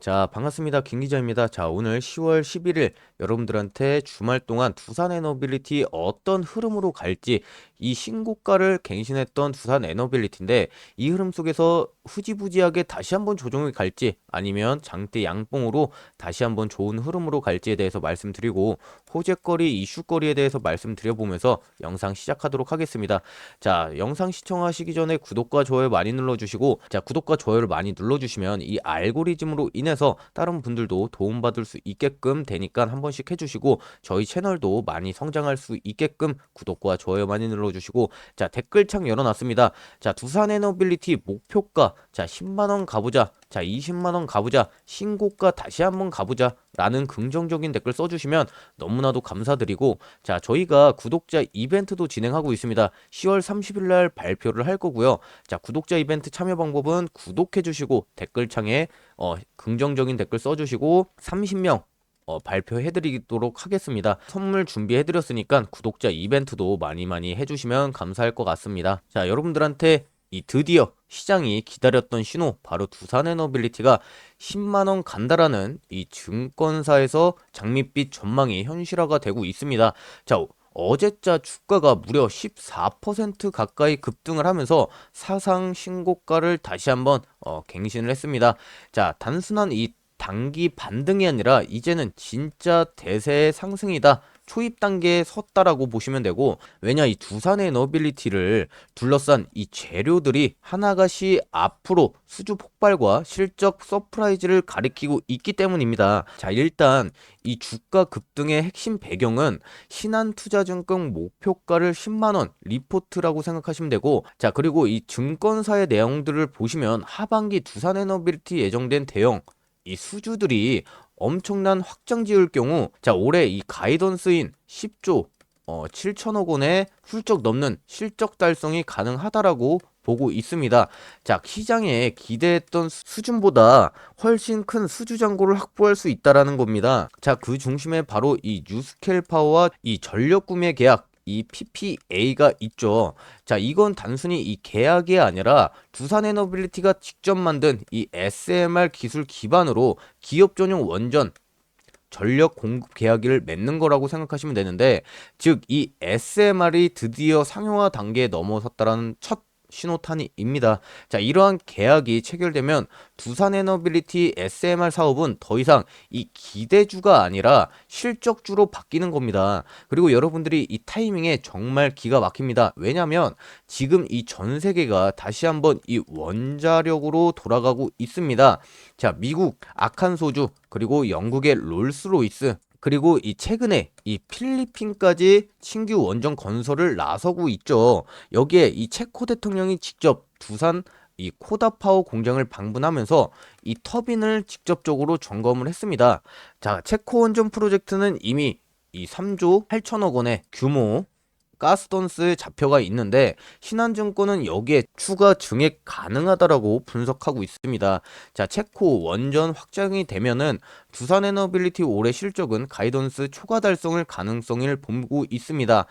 자, 반갑습니다. 김 기자입니다. 자, 오늘 10월 11일 여러분들한테 주말 동안 두산 에너빌리티 어떤 흐름으로 갈지 이 신고가를 갱신했던 두산 에너빌리티인데 이 흐름 속에서 후지부지하게 다시 한번 조정이 갈지 아니면 장대 양봉으로 다시 한번 좋은 흐름으로 갈지에 대해서 말씀드리고 호재거리, 이슈거리에 대해서 말씀드려보면서 영상 시작하도록 하겠습니다. 자, 영상 시청하시기 전에 구독과 좋아요 많이 눌러주시고 자, 구독과 좋아요를 많이 눌러주시면 이 알고리즘으로 인해서 다른 분들도 도움받을 수 있게끔 되니까 한 번씩 해주시고 저희 채널도 많이 성장할 수 있게끔 구독과 좋아요 많이 눌러 주시고 자, 댓글창 열어놨습니다. 자, 두산 에너빌리티 목표가 자, 10만원 가보자. 자, 20만원 가보자. 신고가 다시 한번 가보자. 라는 긍정적인 댓글 써주시면 너무나도 감사드리고 자 저희가 구독자 이벤트도 진행하고 있습니다 10월 30일 날 발표를 할 거고요 자 구독자 이벤트 참여 방법은 구독해 주시고 댓글창에 어, 긍정적인 댓글 써주시고 30명 어, 발표해드리도록 하겠습니다. 선물 준비해드렸으니까 구독자 이벤트도 많이 많이 해주시면 감사할 것 같습니다. 자, 여러분들한테 이 드디어 시장이 기다렸던 신호 바로 두산에너빌리티가 10만원 간다라는 이 증권사에서 장밋빛 전망이 현실화가 되고 있습니다. 자, 어제자 주가가 무려 14% 가까이 급등을 하면서 사상 신고가를 다시 한번 어, 갱신을 했습니다. 자, 단순한 이 단기 반등이 아니라 이제는 진짜 대세의 상승이다. 초입 단계에 섰다라고 보시면 되고 왜냐 이 두산의 너빌리티를 둘러싼 이 재료들이 하나같이 앞으로 수주 폭발과 실적 서프라이즈를 가리키고 있기 때문입니다. 자 일단 이 주가 급등의 핵심 배경은 신한투자증권 목표가를 10만원 리포트라고 생각하시면 되고 자 그리고 이 증권사의 내용들을 보시면 하반기 두산에너빌리티 예정된 대형 이 수주들이 엄청난 확장 지을 경우 자 올해 이 가이던스인 10조 어, 7천억 원의 훌쩍 넘는 실적 달성이 가능하다라고 보고 있습니다. 자, 시장에 기대했던 수준보다 훨씬 큰 수주 잔고를 확보할 수 있다라는 겁니다. 자, 그 중심에 바로 이 뉴스켈 파워와 이 전력 구매 계약 이 PPA가 있죠. 자, 이건 단순히 이 계약이 아니라 두산에너빌리티가 직접 만든 이 SMR 기술 기반으로 기업 전용 원전 전력 공급 계약을 맺는 거라고 생각하시면 되는데 즉 이 SMR이 드디어 상용화 단계에 넘어섰다라는 첫 신호탄입니다. 자, 이러한 계약이 체결되면 두산 에너빌리티 SMR 사업은 더 이상 이 기대주가 아니라 실적주로 바뀌는 겁니다. 그리고 여러분들이 이 타이밍에 정말 기가 막힙니다. 왜냐하면 지금 이 전 세계가 다시 한번 이 원자력으로 돌아가고 있습니다. 자, 미국 아칸소주 그리고 영국의 롤스로이스 그리고 이 최근에 이 필리핀까지 신규 원전 건설을 나서고 있죠. 여기에 이 체코 대통령이 직접 두산 이 코다파워 공장을 방문하면서 이 터빈을 직접적으로 점검을 했습니다. 자, 체코 원전 프로젝트는 이미 이 3조 8천억 원의 규모 가스던스 좌표가 있는데 신한증권은 여기에 추가 증액 가능하다라고 분석하고 있습니다. 자, 체코 원전 확장이 되면은 두산에너빌리티 올해 실적은 가이던스 초과 달성을 가능성을 보고 있습니다.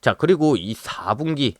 자, 그리고 이 4분기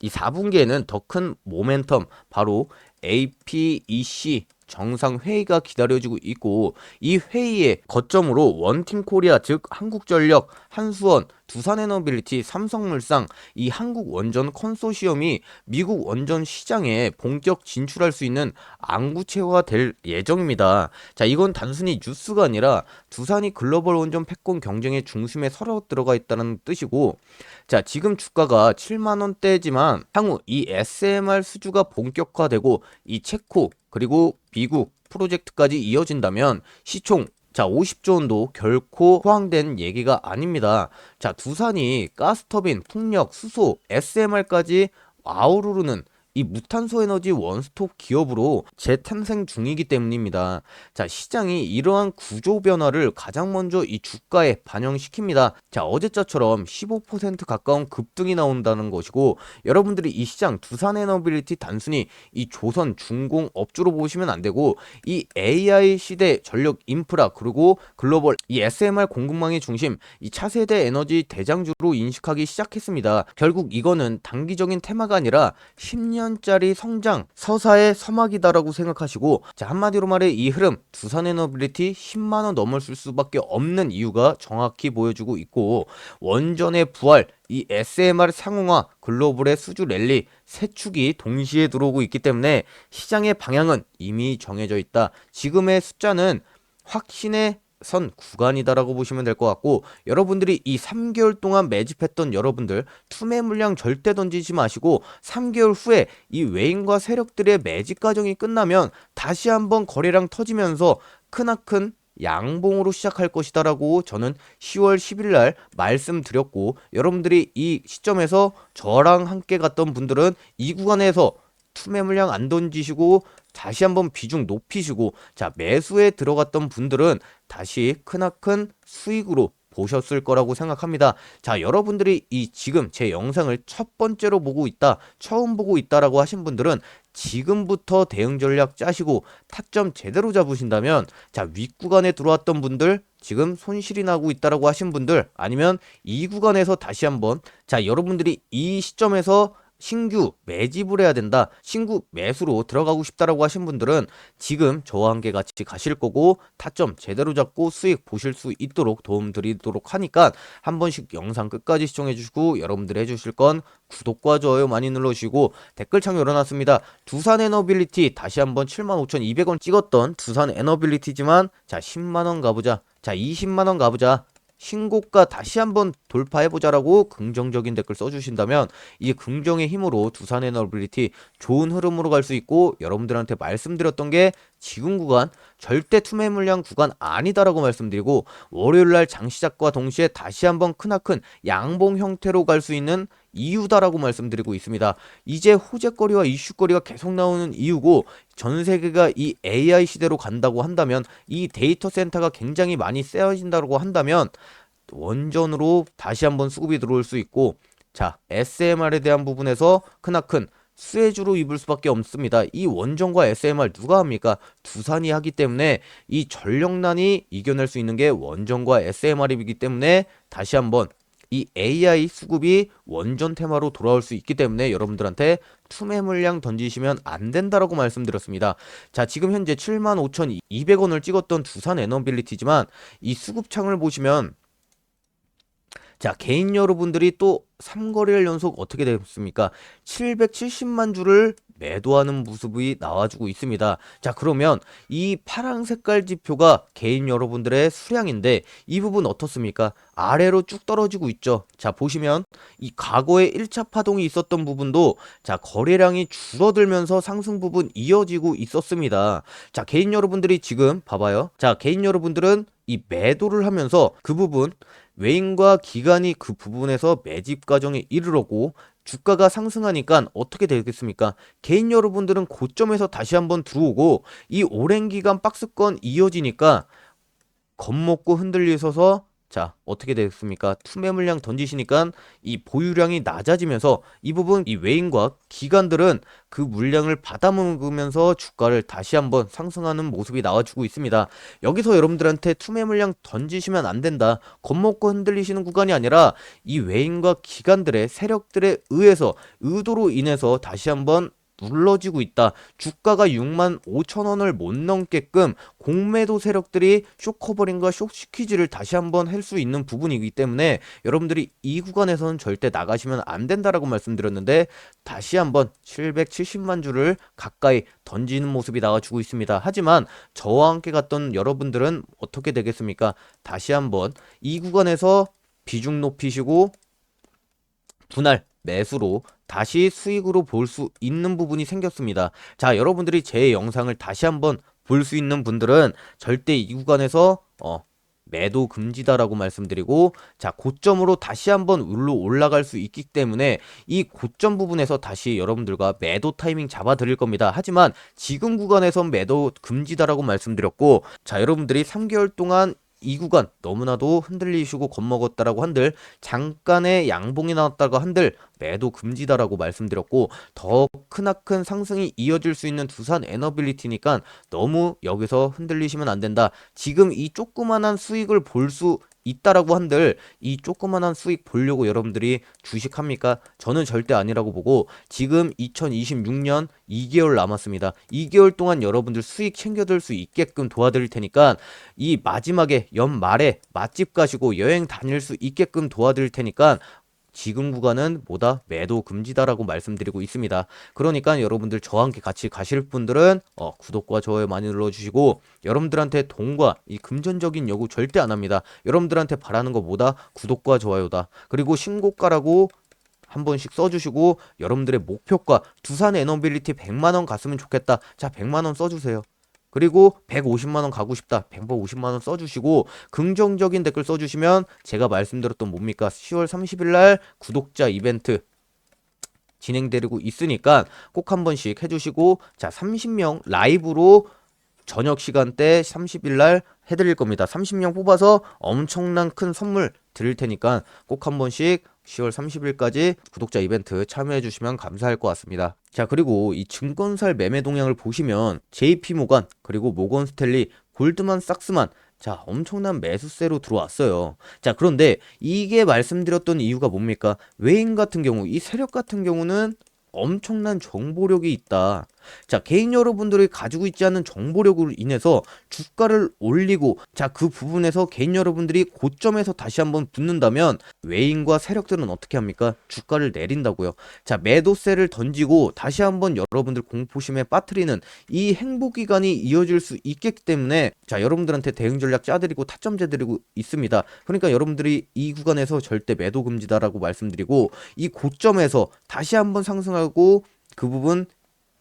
이 4분기에는 더 큰 모멘텀 바로 APEC 정상 회의가 기다려지고 있고 이 회의의 거점으로 원팀 코리아 즉 한국전력, 한수원, 두산에너빌리티, 삼성물상 이 한국 원전 컨소시엄이 미국 원전 시장에 본격 진출할 수 있는 안구체화가 될 예정입니다. 자, 이건 단순히 뉴스가 아니라 두산이 글로벌 원전 패권 경쟁의 중심에 서로 들어가 있다는 뜻이고 자, 지금 주가가 7만 원대지만 향후 이 SMR 수주가 본격화되고 이 체코 그리고 미국 프로젝트까지 이어진다면 시총 자, 50조 원도 결코 호황된 얘기가 아닙니다. 자, 두산이 가스터빈, 풍력, 수소, SMR까지 아우르르는 이 무탄소 에너지 원스톱 기업으로 재탄생 중이기 때문입니다. 자, 시장이 이러한 구조 변화를 가장 먼저 이 주가에 반영시킵니다. 자, 어제자처럼 15% 가까운 급등이 나온다는 것이고 여러분들이 이 시장 두산 에너빌리티 단순히 이 조선 중공 업주로 보시면 안 되고 이 AI 시대 전력 인프라 그리고 글로벌 이 SMR 공급망의 중심 이 차세대 에너지 대장주로 인식하기 시작했습니다. 결국 이거는 단기적인 테마가 아니라 10년 10년짜리 성장 서사의 서막이다라고 생각하시고 자 한마디로 말해 이 흐름 두산 에너빌리티 10만 원 넘을 수밖에 없는 이유가 정확히 보여주고 있고 원전의 부활 이 SMR 상용화 글로벌의 수주 랠리 세 축이 동시에 들어오고 있기 때문에 시장의 방향은 이미 정해져 있다. 지금의 숫자는 확신의 선 구간이다라고 보시면 될 것 같고 여러분들이 이 3개월 동안 매집했던 여러분들 투매 물량 절대 던지지 마시고 3개월 후에 이 외인과 세력들의 매집 과정이 끝나면 다시 한번 거래량 터지면서 크나큰 양봉으로 시작할 것이다라고 저는 10월 10일 날 말씀드렸고 여러분들이 이 시점에서 저랑 함께 갔던 분들은 이 구간에서 투매 물량 안 던지시고 다시 한번 비중 높이시고 자 매수에 들어갔던 분들은 다시 크나큰 수익으로 보셨을 거라고 생각합니다. 자, 여러분들이 이 지금 제 영상을 첫 번째로 보고 있다, 처음 보고 있다라고 하신 분들은 지금부터 대응 전략 짜시고 타점 제대로 잡으신다면 자, 윗구간에 들어왔던 분들 지금 손실이 나고 있다라고 하신 분들 아니면 이 구간에서 다시 한번 자, 여러분들이 이 시점에서 신규 매집을 해야 된다. 신규 매수로 들어가고 싶다라고 하신 분들은 지금 저와 함께 같이 가실 거고 타점 제대로 잡고 수익 보실 수 있도록 도움 드리도록 하니까 한 번씩 영상 끝까지 시청해 주시고 여러분들 해주실 건 구독과 좋아요 많이 눌러주시고 댓글 창 열어놨습니다. 두산 에너빌리티 다시 한번 75,200원 찍었던 두산 에너빌리티지만 자 10만원 가보자. 자 20만원 가보자. 신고가 다시 한번 돌파해보자라고 긍정적인 댓글 써주신다면 이 긍정의 힘으로 두산 에너빌리티 좋은 흐름으로 갈 수 있고 여러분들한테 말씀드렸던 게 지금 구간 절대 투매 물량 구간 아니다라고 말씀드리고 월요일날 장 시작과 동시에 다시 한번 크나큰 양봉 형태로 갈 수 있는 이유다라고 말씀드리고 있습니다. 이제 호재거리와 이슈거리가 계속 나오는 이유고 전 세계가 이 AI 시대로 간다고 한다면 이 데이터 센터가 굉장히 많이 세워진다고 한다면 원전으로 다시 한번 수급이 들어올 수 있고 자 SMR에 대한 부분에서 크나큰 수혜주로 입을 수밖에 없습니다. 이 원전과 SMR 누가 합니까? 두산이 하기 때문에 이 전력난이 이겨낼 수 있는 게 원전과 SMR이기 때문에 다시 한번 이 AI 수급이 원전 테마로 돌아올 수 있기 때문에 여러분들한테 투매 물량 던지시면 안 된다라고 말씀드렸습니다. 자, 지금 현재 75,200원을 찍었던 두산 에너빌리티지만 이 수급창을 보시면 자, 개인 여러분들이 또 3거래일 연속 어떻게 됐습니까? 770만 주를 매도하는 모습이 나와주고 있습니다. 자, 그러면 이 파랑 색깔 지표가 개인 여러분들의 수량인데 이 부분 어떻습니까? 아래로 쭉 떨어지고 있죠. 자, 보시면 이 과거에 1차 파동이 있었던 부분도 자, 거래량이 줄어들면서 상승 부분 이어지고 있었습니다. 자, 개인 여러분들이 지금 봐봐요. 자, 개인 여러분들은 이 매도를 하면서 그 부분 외인과 기관이 그 부분에서 매집 과정에 이르렀고 주가가 상승하니까 어떻게 되겠습니까? 개인 여러분들은 고점에서 다시 한번 들어오고 이 오랜 기간 박스권 이어지니까 겁먹고 흔들리셔서 자, 어떻게 되겠습니까? 투매 물량 던지시니까 이 보유량이 낮아지면서 이 부분 이 외인과 기관들은 그 물량을 받아먹으면서 주가를 다시 한번 상승하는 모습이 나와주고 있습니다. 여기서 여러분들한테 투매 물량 던지시면 안 된다. 겁먹고 흔들리시는 구간이 아니라 이 외인과 기관들의 세력들에 의해서 의도로 인해서 다시 한번 눌러지고 있다. 주가가 6만 5천 원을 못 넘게끔 공매도 세력들이 쇼커버링과 쇼시퀴즈를 다시 한번 할 수 있는 부분이기 때문에 여러분들이 이 구간에서는 절대 나가시면 안 된다라고 말씀드렸는데 다시 한번 770만 주를 가까이 던지는 모습이 나와주고 있습니다. 하지만 저와 함께 갔던 여러분들은 어떻게 되겠습니까? 다시 한번 이 구간에서 비중 높이시고 분할 매수로 다시 수익으로 볼 수 있는 부분이 생겼습니다. 자, 여러분들이 제 영상을 다시 한번 볼 수 있는 분들은 절대 이 구간에서 어, 매도 금지다라고 말씀드리고 자 고점으로 다시 한번 울로 올라갈 수 있기 때문에 이 고점 부분에서 다시 여러분들과 매도 타이밍 잡아 드릴 겁니다. 하지만 지금 구간에선 매도 금지다라고 말씀드렸고 자 여러분들이 3개월 동안 이 구간 너무나도 흔들리시고 겁먹었다라고 한들 잠깐의 양봉이 나왔다고 한들 매도 금지다라고 말씀드렸고 더 크나큰 상승이 이어질 수 있는 두산 에너빌리티니까 너무 여기서 흔들리시면 안 된다. 지금 이 조그만한 수익을 볼 수 있다라고 한들 이 조그만한 수익 보려고 여러분들이 주식합니까? 저는 절대 아니라고 보고 지금 2026년 2개월 남았습니다. 2개월 동안 여러분들 수익 챙겨들 수 있게끔 도와드릴 테니까 이 마지막에 연말에 맛집 가시고 여행 다닐 수 있게끔 도와드릴 테니까 지금 구간은 뭐다 매도 금지다라고 말씀드리고 있습니다. 그러니까 여러분들 저와 함께 같이 가실 분들은 어, 구독과 좋아요 많이 눌러주시고 여러분들한테 돈과 이 금전적인 요구 절대 안 합니다. 여러분들한테 바라는 거 뭐다 구독과 좋아요다. 그리고 신고가라고 한 번씩 써주시고 여러분들의 목표가 두산 에너빌리티 100만원 갔으면 좋겠다. 자 100만원 써주세요. 그리고 150만원 가고 싶다. 150만원 써주시고 긍정적인 댓글 써주시면 제가 말씀드렸던 뭡니까 10월 30일날 구독자 이벤트 진행되고 있으니까 꼭 한 번씩 해주시고 자 30명 라이브로 저녁 시간대 30일 날 해드릴 겁니다. 30명 뽑아서 엄청난 큰 선물 드릴 테니까 꼭 한 번씩 10월 30일까지 구독자 이벤트 참여해 주시면 감사할 것 같습니다. 자, 그리고 이 증권사의 매매 동향을 보시면 JP 모간, 그리고 모건 스탠리, 골드만 삭스만 자, 엄청난 매수세로 들어왔어요. 자, 그런데 이게 말씀드렸던 이유가 뭡니까? 외인 같은 경우, 이 세력 같은 경우는 엄청난 정보력이 있다. 자, 개인 여러분들이 가지고 있지 않은 정보력으로 인해서 주가를 올리고, 자, 그 부분에서 개인 여러분들이 고점에서 다시 한번 붙는다면, 외인과 세력들은 어떻게 합니까? 주가를 내린다고요. 자, 매도세를 던지고, 다시 한번 여러분들 공포심에 빠뜨리는 이 행보 기간이 이어질 수 있기 때문에, 자, 여러분들한테 대응 전략 짜드리고 타점제 드리고 있습니다. 그러니까 여러분들이 이 구간에서 절대 매도 금지다라고 말씀드리고, 이 고점에서 다시 한번 상승하고, 그 부분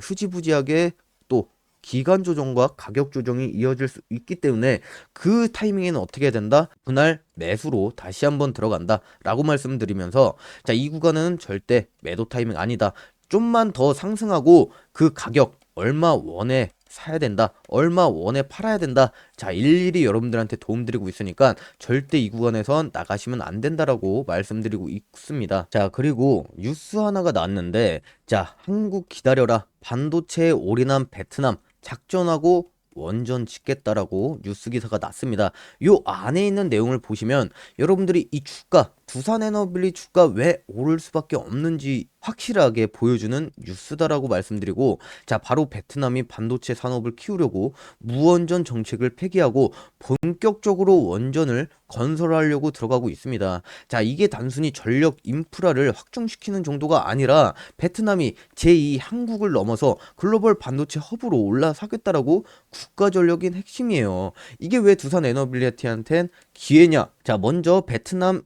흐지부지하게 또 기간 조정과 가격 조정이 이어질 수 있기 때문에 그 타이밍에는 어떻게 해야 된다? 그날 매수로 다시 한번 들어간다 라고 말씀드리면서 자 이 구간은 절대 매도 타이밍 아니다 좀만 더 상승하고 그 가격 얼마 원에 사야 된다. 얼마 원에 팔아야 된다. 자, 일일이 여러분들한테 도움드리고 있으니까 절대 이 구간에선 나가시면 안 된다라고 말씀드리고 있습니다. 자, 그리고 뉴스 하나가 나왔는데, 자, 한국 기다려라. 반도체에 올인한 베트남 작전하고 원전 짓겠다라고 뉴스 기사가 났습니다. 요 안에 있는 내용을 보시면 여러분들이 이 주가 두산에너빌리 주가 왜 오를 수밖에 없는지 확실하게 보여주는 뉴스다라고 말씀드리고 자 바로 베트남이 반도체 산업을 키우려고 무원전 정책을 폐기하고 본격적으로 원전을 건설하려고 들어가고 있습니다. 자 이게 단순히 전력 인프라를 확충시키는 정도가 아니라 베트남이 제2 한국을 넘어서 글로벌 반도체 허브로 올라서겠다라고 국가 전력인 핵심이에요. 이게 왜 두산 에너빌리티한텐 기회냐? 자 먼저 베트남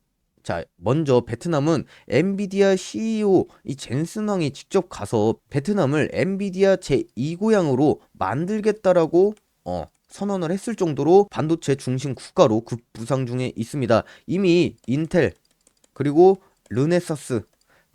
자, 먼저 베트남은 엔비디아 CEO 이 젠슨왕이 직접 가서 베트남을 엔비디아 제2고향으로 만들겠다라고 어, 선언을 했을 정도로 반도체 중심 국가로 급부상 중에 있습니다. 이미 인텔 그리고 르네사스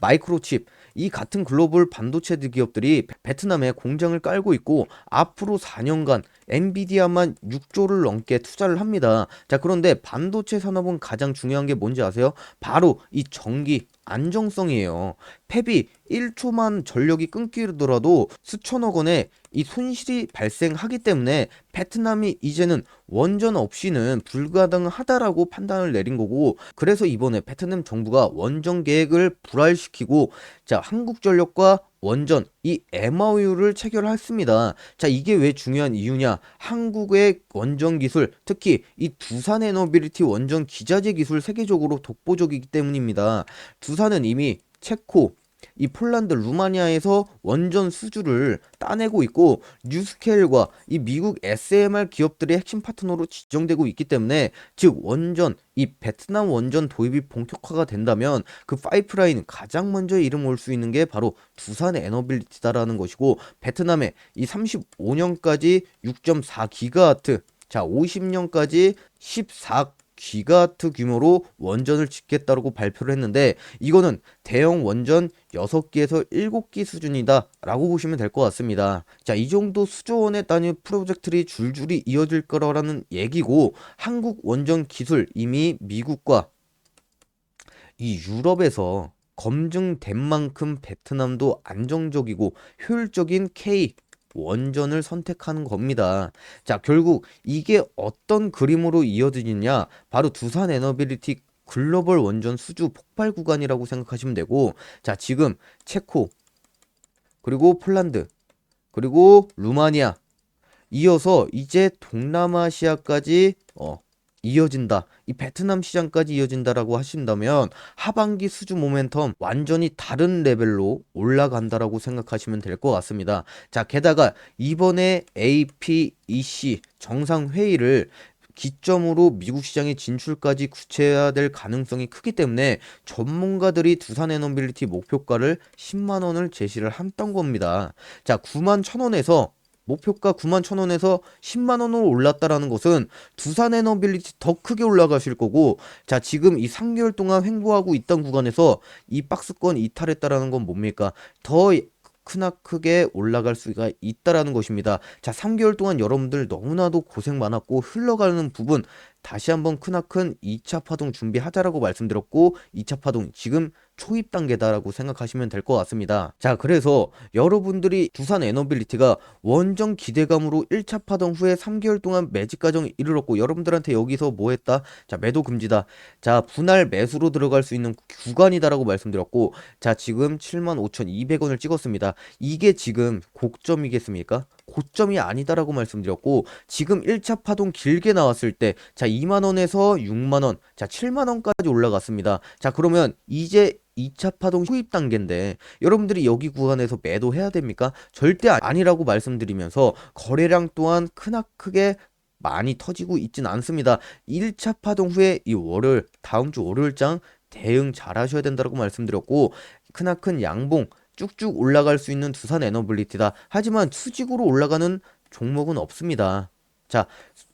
마이크로칩 이 같은 글로벌 반도체 기업들이 베트남에 공장을 깔고 있고 앞으로 4년간 엔비디아만 6조를 넘게 투자를 합니다. 자, 그런데 반도체 산업은 가장 중요한 게 뭔지 아세요? 바로 이 전기 안정성이에요. 팹이 1초만 전력이 끊기더라도 수천억 원의 이 손실이 발생하기 때문에 베트남이 이제는 원전 없이는 불가능하다라고 판단을 내린 거고 그래서 이번에 베트남 정부가 원전 계획을 불활시키고 자 한국전력과 원전 이 MOU를 체결했습니다. 자 이게 왜 중요한 이유냐? 한국의 원전 기술 특히 이 두산 에너빌리티 원전 기자재 기술 세계적으로 독보적이기 때문입니다. 두산은 이미 체코 이 폴란드, 루마니아에서 원전 수주를 따내고 있고 뉴스케일과 이 미국 SMR 기업들의 핵심 파트너로 지정되고 있기 때문에 즉 원전 이 베트남 원전 도입이 본격화가 된다면 그 파이프라인 가장 먼저 이름 올 수 있는 게 바로 두산 에너빌리티다라는 것이고 베트남의 이 35년까지 6.4 기가와트 자 50년까지 14 기가와트 규모로 원전을 짓겠다고 발표를 했는데 이거는 대형 원전 6기에서 7기 수준이다 라고 보시면 될 것 같습니다. 자, 이 정도 수조원의 단위 프로젝트들이 줄줄이 이어질 거라는 얘기고 한국 원전 기술 이미 미국과 이 유럽에서 검증된 만큼 베트남도 안정적이고 효율적인 K 원전을 선택하는 겁니다. 자, 결국 이게 어떤 그림으로 이어지느냐? 바로 두산 에너빌리티 글로벌 원전 수주 폭발 구간이라고 생각하시면 되고, 자, 지금 체코, 그리고 폴란드, 그리고 루마니아, 이어서 이제 동남아시아까지 어, 이어진다. 이 베트남 시장까지 이어진다라고 하신다면 하반기 수주 모멘텀 완전히 다른 레벨로 올라간다라고 생각하시면 될 것 같습니다. 자, 게다가 이번에 APEC 정상 회의를 기점으로 미국 시장의 진출까지 구체화될 가능성이 크기 때문에 전문가들이 두산 에너빌리티 목표가를 10만 원을 제시를 했던 겁니다. 자, 9만 1천 원에서 목표가 9만 1천 원에서 10만 원으로 올랐다라는 것은 두산 에너빌리티 더 크게 올라가실 거고 자 지금 이 3개월 동안 횡보하고 있던 구간에서 이 박스권 이탈했다라는 건 뭡니까 더 크나크게 올라갈 수가 있다라는 것입니다. 자, 3개월 동안 여러분들 너무나도 고생 많았고 흘러가는 부분 다시 한번 크나큰 2차 파동 준비하자라고 말씀드렸고 2차 파동 지금 초입 단계다라고 생각하시면 될 것 같습니다. 자, 그래서 여러분들이 두산 에너빌리티가 원정 기대감으로 1차 파동 후에 3개월 동안 매직 과정에 이르렀고 여러분들한테 여기서 뭐 했다? 자, 매도 금지다. 자, 분할 매수로 들어갈 수 있는 구간이다라고 말씀드렸고 자, 지금 75,200원을 찍었습니다. 이게 지금 고점이겠습니까? 고점이 아니다라고 말씀드렸고 지금 1차 파동 길게 나왔을 때 자 2만원에서 6만원 자 7만원까지 올라갔습니다 자 그러면 이제 2차 파동 후입 단계인데 여러분들이 여기 구간에서 매도해야 됩니까? 절대 아니라고 말씀드리면서 거래량 또한 크나크게 많이 터지고 있진 않습니다 1차 파동 후에 이 월요일 다음 주 월요일장 대응 잘 하셔야 된다고 말씀드렸고 크나큰 양봉 쭉쭉 올라갈 수 있는 두산 에너빌리티다. 하지만 수직으로 올라가는 종목은 없습니다. 자,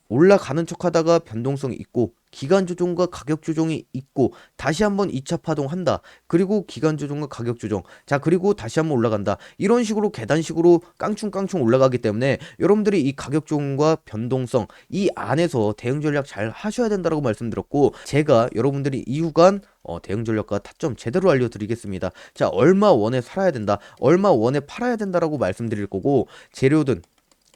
올라가는 척 하다가 변동성이 있고 기간 조정과 가격 조정이 있고 다시 한번 2차 파동한다. 그리고 기간 조정과 가격 조정. 자, 그리고 다시 한번 올라간다. 이런 식으로 계단식으로 깡충깡충 올라가기 때문에 여러분들이 이 가격 조정과 변동성 이 안에서 대응 전략 잘 하셔야 된다고 말씀드렸고 제가 여러분들이 이 구간 어, 대응 전략과 타점 제대로 알려드리겠습니다. 자, 얼마 원에 살아야 된다. 얼마 원에 팔아야 된다라고 말씀드릴 거고 재료든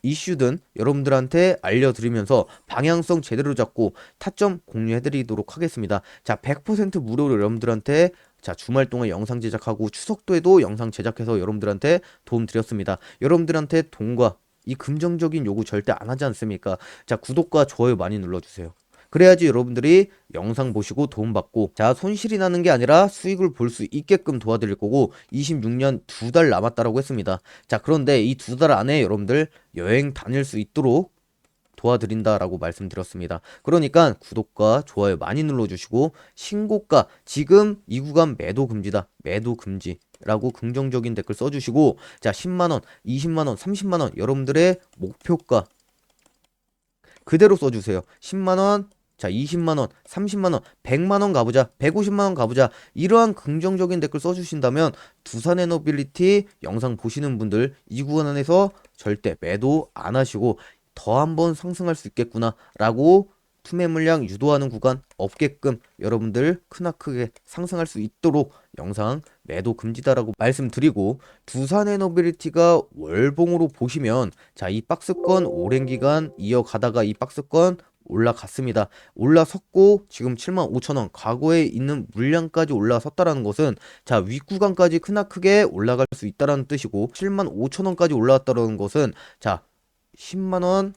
이슈든 여러분들한테 알려드리면서 방향성 제대로 잡고 타점 공유해드리도록 하겠습니다. 자, 100% 무료로 여러분들한테 자, 주말 동안 영상 제작하고 추석 도에도 영상 제작해서 여러분들한테 도움 드렸습니다. 여러분들한테 돈과 이 긍정적인 요구 절대 안 하지 않습니까? 자, 구독과 좋아요 많이 눌러주세요. 그래야지 여러분들이 영상 보시고 도움받고 자 손실이 나는 게 아니라 수익을 볼 수 있게끔 도와드릴 거고 26년 두 달 남았다라고 했습니다. 자 그런데 이 두 달 안에 여러분들 여행 다닐 수 있도록 도와드린다라고 말씀드렸습니다. 그러니까 구독과 좋아요 많이 눌러주시고 신고가 지금 이 구간 매도 금지다 매도 금지 라고 긍정적인 댓글 써주시고 자 10만원 20만원 30만원 여러분들의 목표가 그대로 써주세요 10만원 자, 20만원, 30만원, 100만원 가보자, 150만원 가보자, 이러한 긍정적인 댓글 써주신다면 두산 에너빌리티 영상 보시는 분들 이 구간 안에서 절대 매도 안 하시고 더 한번 상승할 수 있겠구나 라고 투매 물량 유도하는 구간 없게끔 여러분들 크나크게 상승할 수 있도록 영상 매도 금지다라고 말씀드리고 두산 에너빌리티가 월봉으로 보시면 자 이 박스권 오랜 기간 이어가다가 이 박스권 올라갔습니다. 올라섰고 지금 7만 5천 원 과거에 있는 물량까지 올라섰다라는 것은 자 윗구간까지 크나크게 올라갈 수 있다라는 뜻이고 7만 5천 원까지 올라왔다라는 것은 자 10만 원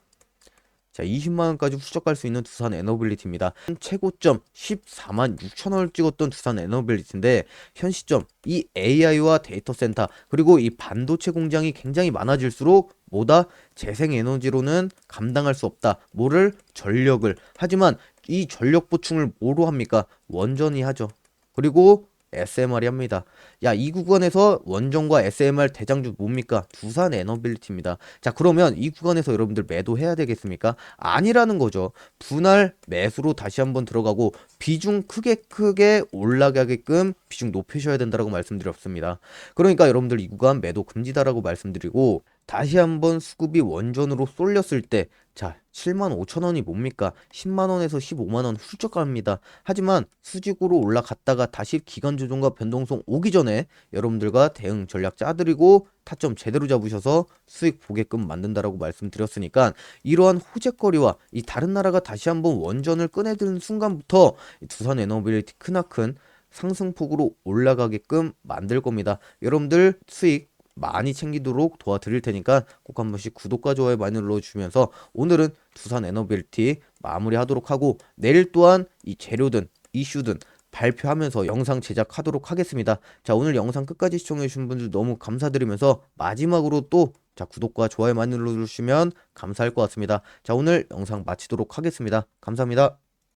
자, 20만 원까지 후적 갈 수 있는 두산 에너빌리티입니다. 최고점 14만 6천 원을 찍었던 두산 에너빌리티인데 현 시점 이 AI와 데이터 센터 그리고 이 반도체 공장이 굉장히 많아질수록 뭐다 재생 에너지로는 감당할 수 없다. 뭐를 전력을 하지만 이 전력 보충을 뭐로 합니까? 원전이 하죠. 그리고 SMR이 합니다. 야, 이 구간에서 원정과 SMR 대장주 뭡니까? 두산 에너빌리티입니다. 자, 그러면 이 구간에서 여러분들 매도해야 되겠습니까? 아니라는 거죠. 분할 매수로 다시 한번 들어가고 비중 크게 크게 올라가게끔 비중 높이셔야 된다고 말씀드렸습니다. 그러니까 여러분들 이 구간 매도 금지다라고 말씀드리고 다시 한번 수급이 원전으로 쏠렸을 때, 자, 7만 5천 원이 뭡니까? 10만 원에서 15만 원 훌쩍 갑니다. 하지만 수직으로 올라갔다가 다시 기간 조정과 변동성 오기 전에 여러분들과 대응 전략 짜드리고 타점 제대로 잡으셔서 수익 보게끔 만든다라고 말씀드렸으니까 이러한 호재거리와 이 다른 나라가 다시 한번 원전을 꺼내드는 순간부터 이 두산 에너빌리티 크나큰 상승폭으로 올라가게끔 만들 겁니다. 여러분들 수익 많이 챙기도록 도와드릴 테니까 꼭 한 번씩 구독과 좋아요 많이 눌러주시면서 오늘은 두산 에너빌티 마무리하도록 하고 내일 또한 이 재료든 이슈든 발표하면서 영상 제작하도록 하겠습니다. 자 오늘 영상 끝까지 시청해주신 분들 너무 감사드리면서 마지막으로 또 자, 구독과 좋아요 많이 눌러주시면 감사할 것 같습니다. 자, 오늘 영상 마치도록 하겠습니다. 감사합니다.